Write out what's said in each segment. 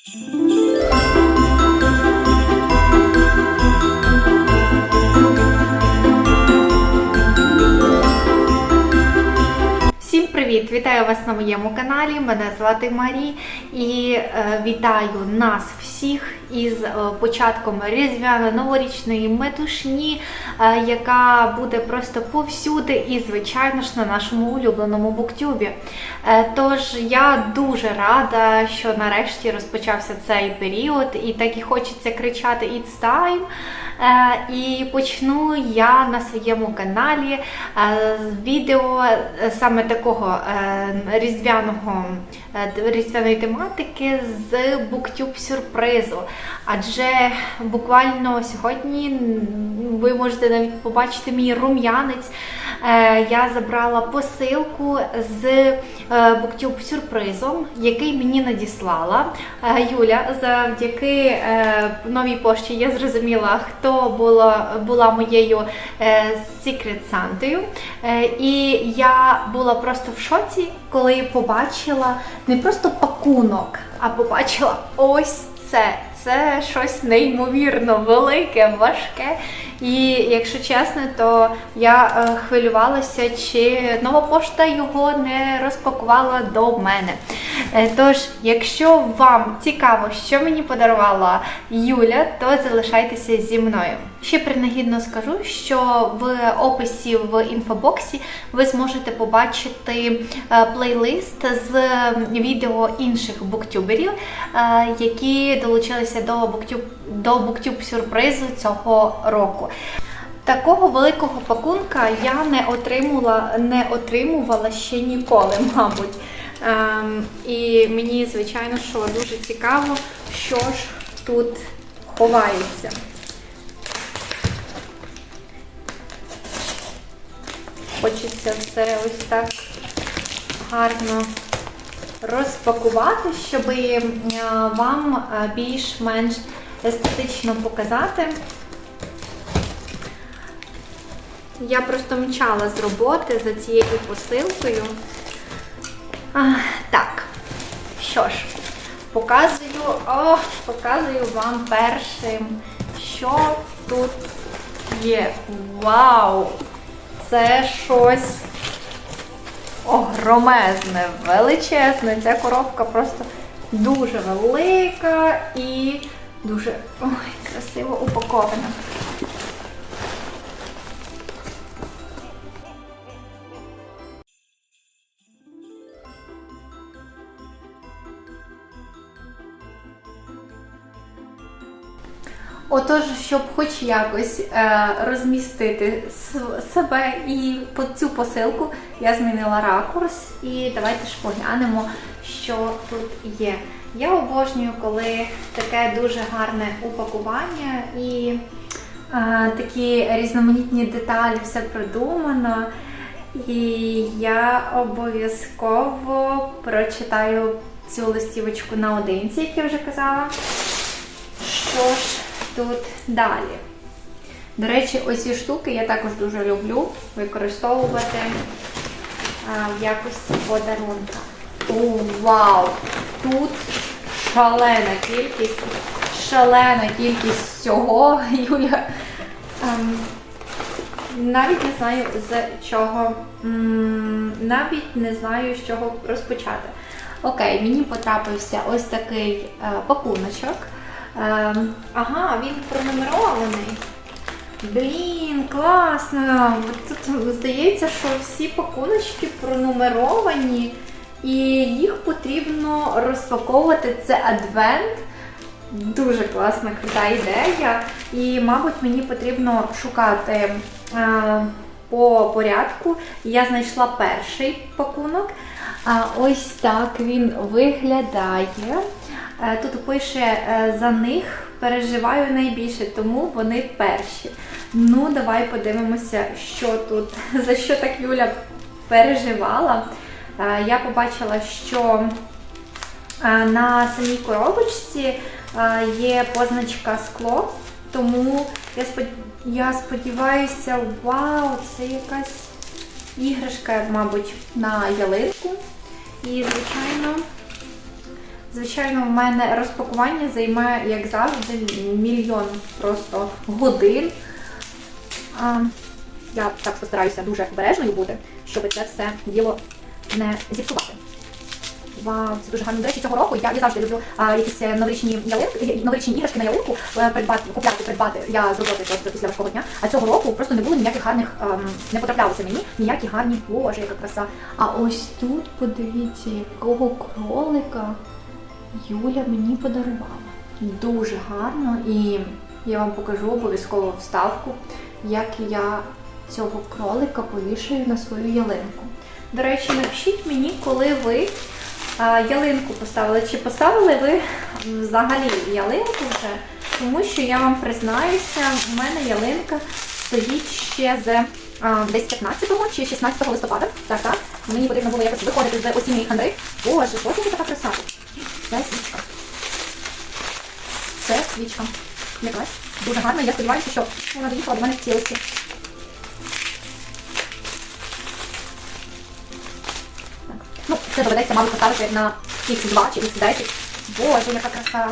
Всім привіт! Вітаю вас на моєму каналі. Мене звати Марі і е, вітаю нас всіх із е, початком різдвяно-новорічної метушні, е, яка буде просто повсюди і, звичайно ж, на нашому улюбленому буктюбі. Е, тож я дуже рада, що нарешті розпочався цей період, і так і хочеться кричати It's time. І почну я на своєму каналі відео саме такого різдвяного різдвяної тематики з буктюб сюрпризу. Адже буквально сьогодні ви можете навіть побачити мій рум'янець. Е, Я забрала посилку з е, буктюб сюрпризом, який мені надіслала е, Юля. Завдяки е, новій пошті я зрозуміла, хто була, була моєю е, Secret Сантою. Е, І я була просто в шоці, коли побачила не просто пакунок, а побачила ось це. Це щось неймовірно велике, важке. І якщо чесно, то я е, хвилювалася, чи нова пошта його не розпакувала до мене. Е, Тож, якщо вам цікаво, що мені подарувала Юля, то залишайтеся зі мною. Ще принагідно скажу, що в описі в інфобоксі ви зможете побачити е, плейлист з відео інших буктюберів, які долучилися до буктюб до буктюб сюрпризу цього року. Такого великого пакунка я не отримала, не отримувала ще ніколи, мабуть. Ем, і мені, звичайно, що дуже цікаво, що ж тут ховається. Хочеться все ось так гарно розпакувати, щоб вам е, більш-менш естетично показати. Я просто мчала з роботи за цією посилкою. Так, що ж, показую, о, показую вам першим, що тут є. Вау! Це щось огромезне, величезне. Ця коробка просто дуже велика і дуже ой, красиво упакована. Отож, щоб хоч якось е, розмістити себе і по цю посилку, я змінила ракурс і давайте ж поглянемо, що тут є. Я обожнюю, коли таке дуже гарне упакування і е, такі різноманітні деталі, все продумано. І я обов'язково прочитаю цю листівочку наодинці, як я вже казала. Що ж тут далі? До речі, ось ці штуки я також дуже люблю використовувати а, в якості подарунка. О, вау! Тут шалена кількість, шалена кількість всього, Юля. Ем, навіть не знаю з чого. Навіть не знаю, з чого розпочати. Окей, мені потрапився ось такий е, пакуночок. Ем, ага, він пронумерований. Блін, класно! Тут здається, що всі пакуночки пронумеровані, і їх потрібно розпаковувати. Це адвент. Дуже класна, крута ідея. І, мабуть, мені потрібно шукати е, по порядку. Я знайшла перший пакунок. А ось так він виглядає. Е, Тут пише е, за них переживаю найбільше, тому вони перші. Ну, давай подивимося, що тут, за що так Юля переживала. Е, Я побачила, що на самій коробочці є позначка скло, тому я сподіваюся, вау, це якась іграшка, мабуть, на ялинку. І, звичайно, Звичайно, в мене розпакування займає, як завжди, мільйон просто годин. А, я так постараюся дуже обережною бути, щоб це все діло не зіпсувати. Вау, це дуже гарно. До речі, цього року я, я завжди люблю а, якісь е, новорічні ялинки, новорічні іграшки на ялинку е, придбати, купляти, придбати. Я зробила це просто після важкого дня. А цього року просто не було ніяких гарних, ем, не потраплялося мені ніякі гарні боже, яка краса. А ось тут подивіться, якого кролика Юля мені подарувала. Дуже гарно і я вам покажу обов'язково вставку, як я цього кролика повішаю на свою ялинку. До речі, напишіть мені, коли ви ялинку поставили. Чи поставили ви взагалі ялинку вже? Тому що я вам признаюся, у мене ялинка стоїть ще з а, десь 15 чи 16 листопада. Так, так. Мені потрібно було якось виходити з осінньої хандри. Боже, що така краса? Це свічка. Це свічка. Якась. Дуже гарна. Я сподіваюся, що вона доїхала до мене в цілості. Ну, це доведеться, мабуть, поставити на X2 чи X10. Боже, яка краса.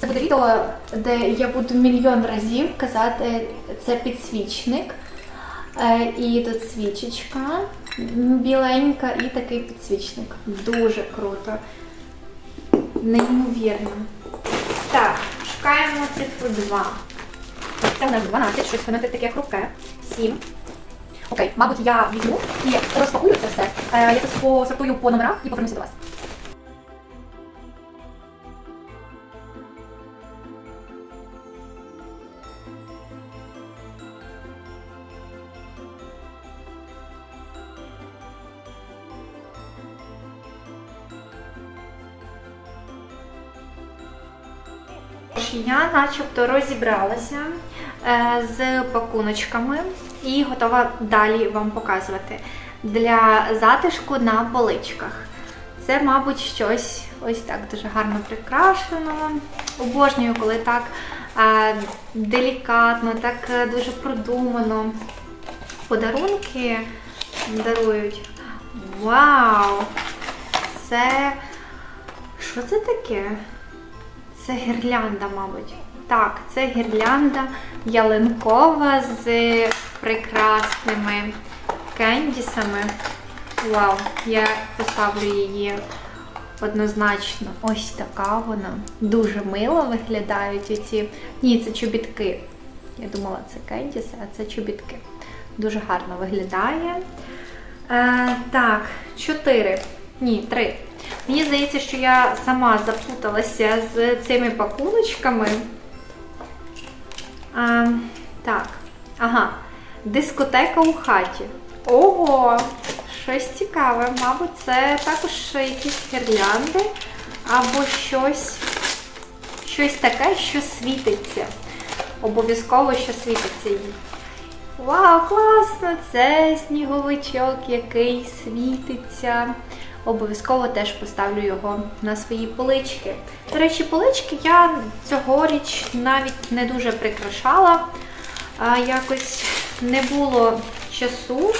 Це буде відео, де я буду мільйон разів казати, це підсвічник. Е, І тут свічечка біленька і такий підсвічник. Дуже круто. Неймовірно. Так, шукаємо цифру 2. Це у нас 12, щось воно таке хрупке. 7. Окей, мабуть, я візьму і розпакую це все. Е, тут посортую по номерах і повернуся до вас. Я начебто розібралася е, з пакуночками і готова далі вам показувати. Для затишку на поличках. Це, мабуть, щось ось так дуже гарно прикрашено. Обожнюю, коли так е, делікатно, так е, дуже продумано подарунки дарують. Вау! Це. Що це таке? Це гірлянда, мабуть. Так, це гірлянда ялинкова з прекрасними кендісами. Вау, я поставлю її однозначно. Ось така вона. Дуже мило виглядають ці. Ні, це чобітки. Я думала, це кендіси, а це чобітки. Дуже гарно виглядає. Е, так, чотири. Ні, три. Мені здається, що я сама заплуталася з цими пакуночками. А, так, ага. Дискотека у хаті. Ого! Щось цікаве. Мабуть, це також якісь гірлянди або щось, щось таке, що світиться. Обов'язково, що світиться їй. Вау, класно! Це сніговичок, який світиться. Обов'язково теж поставлю його на свої полички. До речі, полички я цьогоріч навіть не дуже прикрашала. Якось не було часу,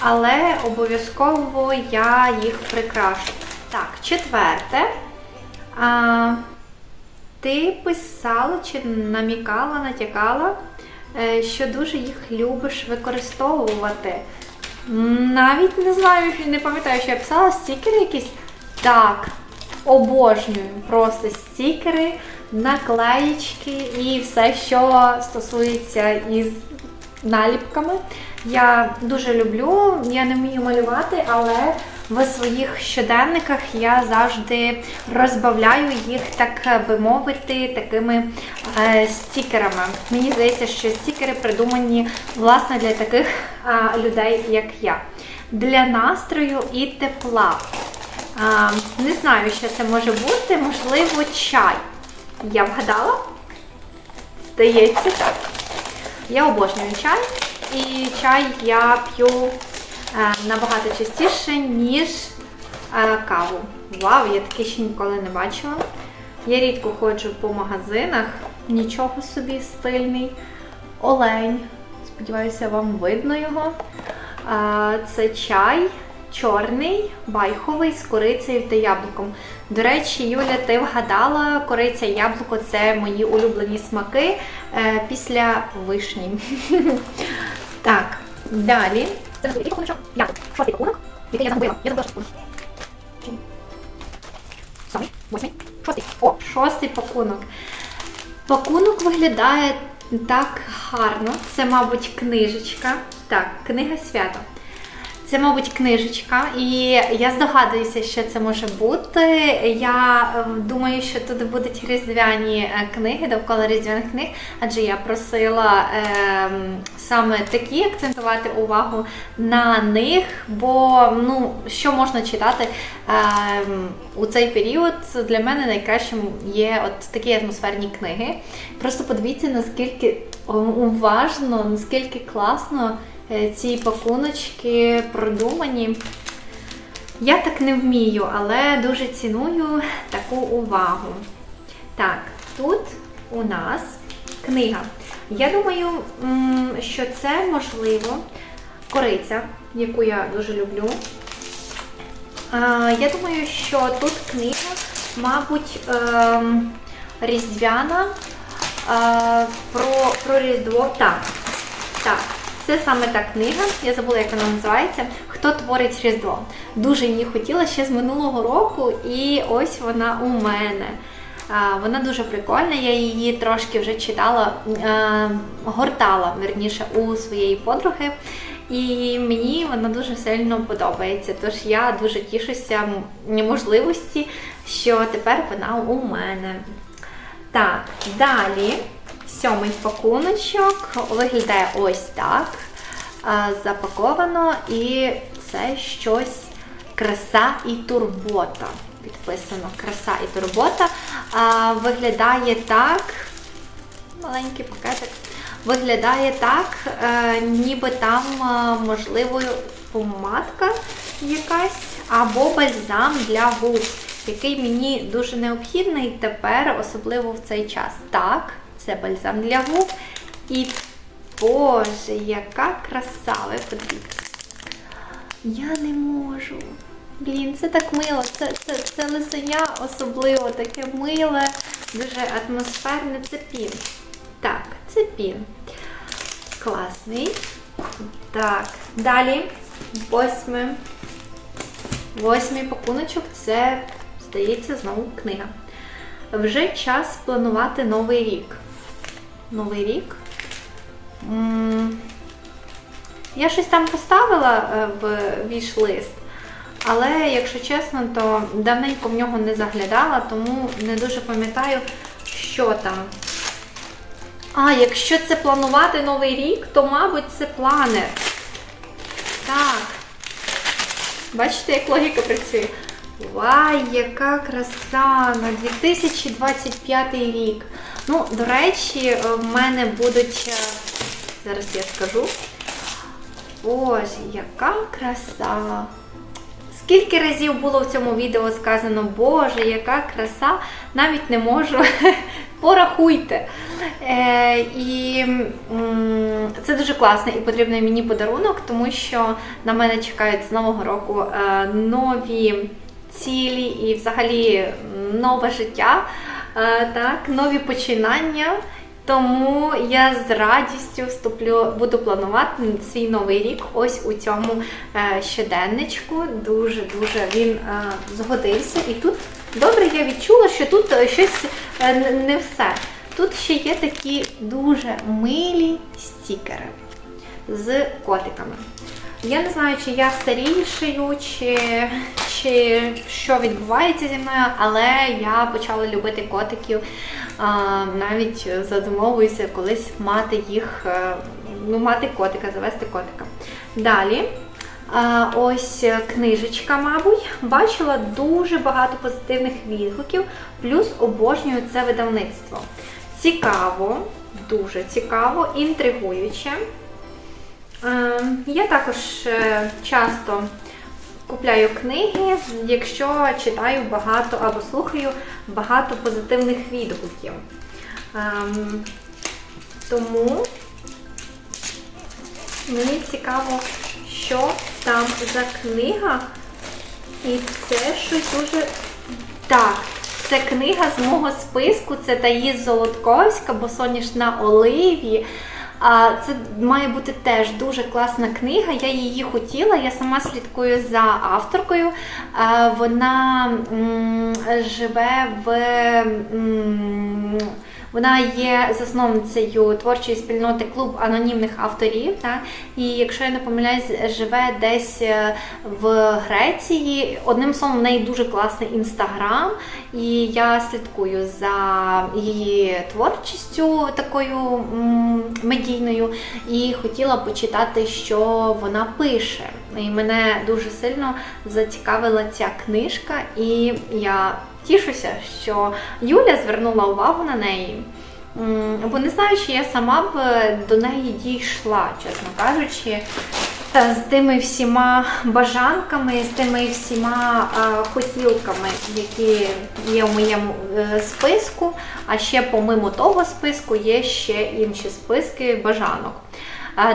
але обов'язково я їх прикрашу. Так, четверте. А, ти писала чи намікала, натякала, е, що дуже їх любиш використовувати. Навіть не знаю, не пам'ятаю, що я писала стікери якісь. Так, обожнюю просто стікери, наклеїчки і все, що стосується із наліпками. Я дуже люблю, я не вмію малювати, але в своїх щоденниках я завжди розбавляю їх, так би мовити, такими е, стікерами. Мені здається, що стікери придумані власне для таких людей, як я. Для настрою і тепла. Не знаю, що це може бути, можливо, чай. Я вгадала? Здається, так. Я обожнюю чай, і чай я п'ю набагато частіше, ніж е, каву. Вау, я таке ще ніколи не бачила. Я рідко ходжу по магазинах, нічого собі стильний. Олень. Сподіваюся, вам видно його. Е, Це чай чорний, байховий з корицею та яблуком. До речі, Юля, ти вгадала, кориця і яблуко це мої улюблені смаки е, після вишні. Так, далі. Це який пакуночок? Яблук. Шостий пакунок, який я загубила. Я забула шостий пакунок. Восьмий, шостий. Пакунок. Пакунок виглядає так гарно. Це, мабуть, книжечка. Так, книга свята. Це, мабуть, книжечка, і я здогадуюся, що це може бути. Я е, думаю, що тут будуть різдвяні е, книги довкола різдвяних книг, адже я просила е, саме такі акцентувати увагу на них, бо ну, що можна читати е, у цей період для мене найкращим є от такі атмосферні книги. Просто подивіться, наскільки уважно, наскільки класно е, ці пакуночки продумані. Я так не вмію, але дуже ціную таку увагу. Так, тут у нас книга. Я думаю, що це можливо кориця, яку я дуже люблю. Я думаю, що тут книга, мабуть, ем, різдвяна е, про, про Різдво. Так, так, це саме та книга. Я забула, як вона називається. Хто творить Різдво. Дуже її хотіла ще з минулого року, і ось вона у мене. Вона дуже прикольна, я її трошки вже читала, гортала верніше у своєї подруги. І мені вона дуже сильно подобається. Тож я дуже тішуся можливості, що тепер вона у мене. Так, далі сьомий пакуночок виглядає ось так. Запаковано, і це щось краса і турбота. Підписано краса і турбота. А, Виглядає так. Маленький пакетик. Виглядає так, е, ніби там е, можливо помадка якась або бальзам для губ, який мені дуже необхідний тепер, особливо в цей час. Так, це бальзам для губ. І Боже, яка краса! Ви подивіться. Я не можу. Блін, це так мило. Це, це, це лисеня особливо таке миле, дуже атмосферне. Це пін. Так, це пін. Класний. Так, далі восьме. Восьмий пакуночок це, здається, знову книга. Вже час планувати новий рік. Новий рік. Я щось там поставила е, в віш-лист, але, якщо чесно, то давненько в нього не заглядала, тому не дуже пам'ятаю, що там. А, якщо це планувати новий рік, то, мабуть, це планер. Так. Бачите, як логіка працює? Вай, яка краса! На 2025 рік. Ну, до речі, е, в мене будуть. е, Зараз я скажу. Боже, яка краса! Скільки разів було в цьому відео сказано, Боже, яка краса, навіть не можу. Порахуйте. Е, і це дуже класний і потрібний мені подарунок, тому що на мене чекають з Нового року е, нові цілі і взагалі нове життя, е, так, нові починання. Тому я з радістю вступлю, буду планувати свій новий рік ось у цьому е, щоденничку. Дуже дуже він е, згодився. І тут добре я відчула, що тут е, щось не все. Тут ще є такі дуже милі стікери з котиками. Я не знаю, чи я старішаю, чи, чи що відбувається зі мною, але я почала любити котиків. Навіть задумовуюся колись мати їх, е, ну, мати котика, завести котика. Далі. Ось книжечка, мабуть. Бачила дуже багато позитивних відгуків, плюс обожнюю це видавництво. Цікаво, дуже цікаво, інтригуюче. Е, Я також е, часто купляю книги, якщо читаю багато або слухаю багато позитивних відгуків. Ем, Тому мені цікаво, що там за книга? І це щось дуже. Так, це книга з мого списку, це Таїс Золотковська, бо соняш на оливі. А це має бути теж дуже класна книга. Я її хотіла. Я сама слідкую за авторкою. Вона живе в. Вона є засновницею творчої спільноти клуб анонімних авторів. Та? І якщо я не помиляюсь, живе десь е, в Греції. Одним словом, в неї дуже класний інстаграм, і я слідкую за її творчістю такою медійною, і хотіла почитати, що вона пише. І мене дуже сильно зацікавила ця книжка, і я тішуся, що Юля звернула увагу на неї. Бо не знаю, чи я сама б е, до неї дійшла, чесно кажучи, та з тими всіма бажанками, з тими всіма е, хотілками, які є в моєму е, списку. А ще помимо того списку є ще інші списки бажанок.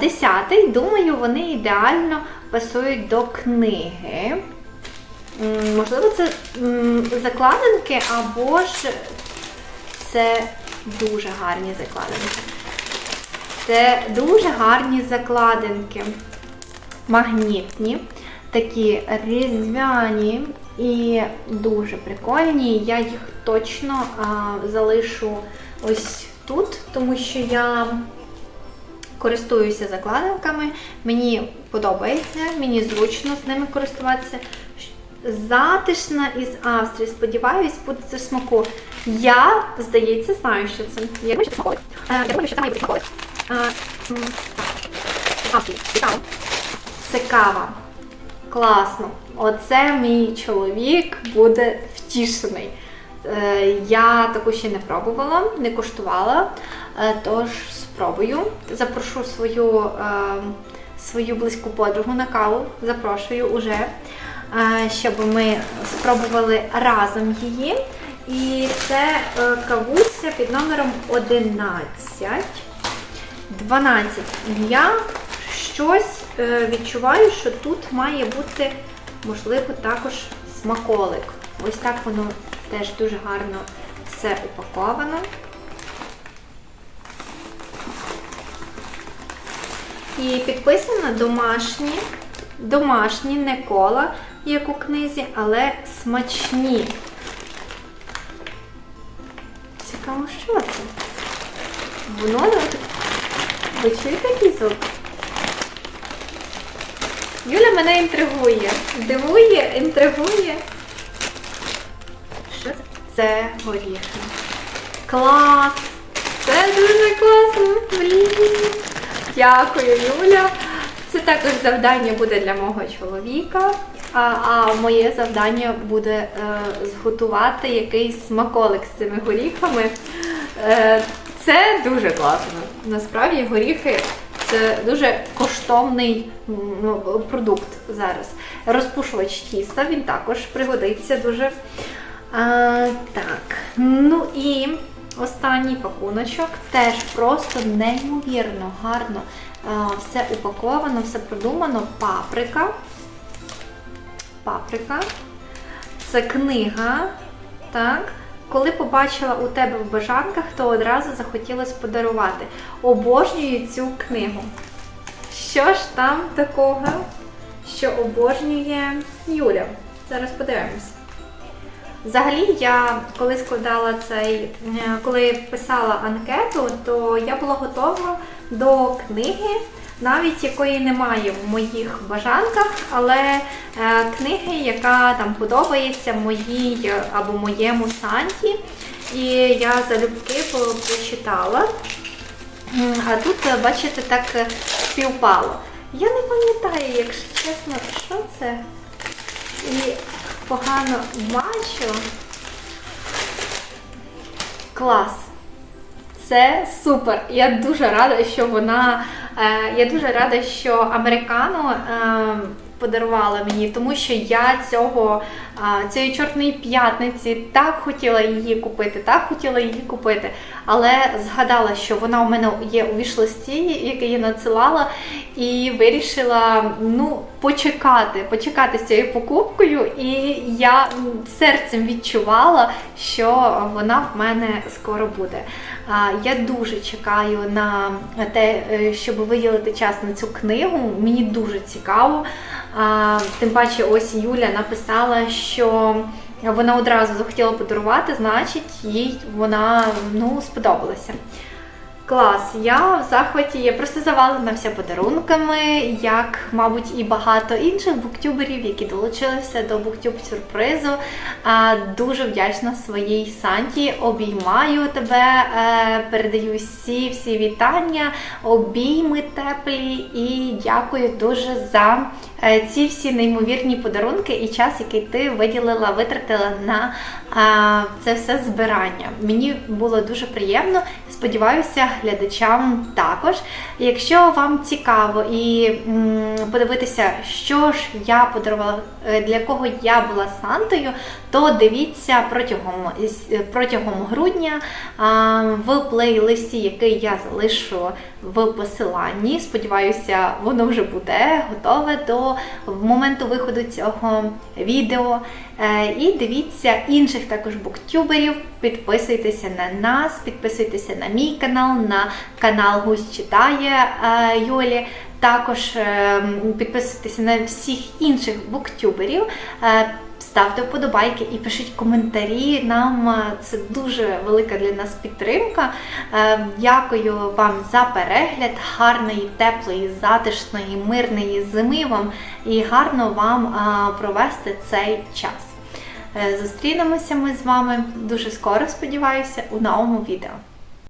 Десятий, думаю, вони ідеально пасують до книги. Можливо, це закладинки або ж це дуже гарні закладинки. Це дуже гарні закладинки. Магнітні, такі різдвяні і дуже прикольні. Я їх точно а, залишу ось тут, тому що я користуюся закладинками. Мені подобається, мені зручно з ними користуватися. Затишна із Австрії. Сподіваюсь, буде це смаку. Я, здається, знаю, що це. Я думаю, що це смаколик. Е, Я думаю, що це має бути смаколик. Е, Австрії. Цікаво. Це кава. Класно. Оце мій чоловік буде втішений. Е, Я таку ще не пробувала, не куштувала, тож спробую. Запрошу свою, е, свою близьку подругу на каву. Запрошую уже, щоб ми спробували разом її. І це е, кавуся під номером 11. 12. Я щось е, відчуваю, що тут має бути, можливо, також смаколик. Ось так воно теж дуже гарно все упаковано. І підписано домашні, домашні, не кола, як у книзі, але смачні. Цікаво, що це? Воно ви чуєте який звук? Юля мене інтригує. Дивує, інтригує. Що це? Це горіхи. Клас! Це дуже класно! Блін! Дякую, Юля. Це також завдання буде для мого чоловіка. А, а моє завдання буде е, зготувати якийсь смаколик з цими горіхами. Е, це дуже класно. Насправді горіхи це дуже коштовний м, продукт зараз. Розпушувач тіста, він також пригодиться дуже. А, так, ну і останній пакуночок теж просто неймовірно гарно все упаковано, все продумано. Паприка. Паприка. Це книга. Так. Коли побачила у тебе в бажанках, то одразу захотілося подарувати. Обожнюю цю книгу. Що ж там такого, що обожнює Юля? Зараз подивимось. Взагалі, я коли складала цей, е, коли писала анкету, то я була готова до книги, навіть якої немає в моїх бажанках, але е, книги, яка там подобається моїй е, або моєму Санті. І я залюбки прочитала. А тут, бачите, так співпало. Я не пам'ятаю, якщо чесно, що це. І погано бачу. Клас. Це супер. Я дуже рада, що вона. Е, я дуже рада, що американо е, подарувала мені, тому що я цього е, цієї чорної п'ятниці так хотіла її купити, так хотіла її купити, але згадала, що вона у мене є у вішлисті, який я надсилала, і вирішила ну, почекати, почекати з цією покупкою, і я серцем відчувала, що вона в мене скоро буде. Я дуже чекаю на те, е, щоб виділити час на цю книгу. Мені дуже цікаво. Тим паче, ось Юля написала, що вона одразу захотіла подарувати, значить, їй вона ну, сподобалася. Клас, я в захваті, я просто завалена вся подарунками, як, мабуть, і багато інших буктюберів, які долучилися до буктюб сюрпризу. Дуже вдячна своїй Санті. Обіймаю тебе, е, передаю всі всі вітання, обійми теплі і дякую дуже за ці всі неймовірні подарунки і час, який ти виділила, витратила на це все збирання. Мені було дуже приємно. Сподіваюся, глядачам також. Якщо вам цікаво і подивитися, що ж я подарувала, е, для кого я була Сантою, то дивіться протягом, протягом грудня в плейлисті, який я залишу в посиланні. Сподіваюся, воно вже буде готове до моменту виходу цього відео. Е, І дивіться інших також буктюберів. Підписуйтеся на нас, підписуйтеся на мій канал, на канал Гусь читає е, Йолі. Також е, підписуйтеся на всіх інших буктюберів. Ставте вподобайки і пишіть коментарі. Нам е, це дуже велика для нас підтримка. Е, Дякую вам за перегляд. Гарної, теплої, затишної, мирної зими вам і гарно вам е, провести цей час. Зустрінемося ми з вами дуже скоро, сподіваюся, у новому відео.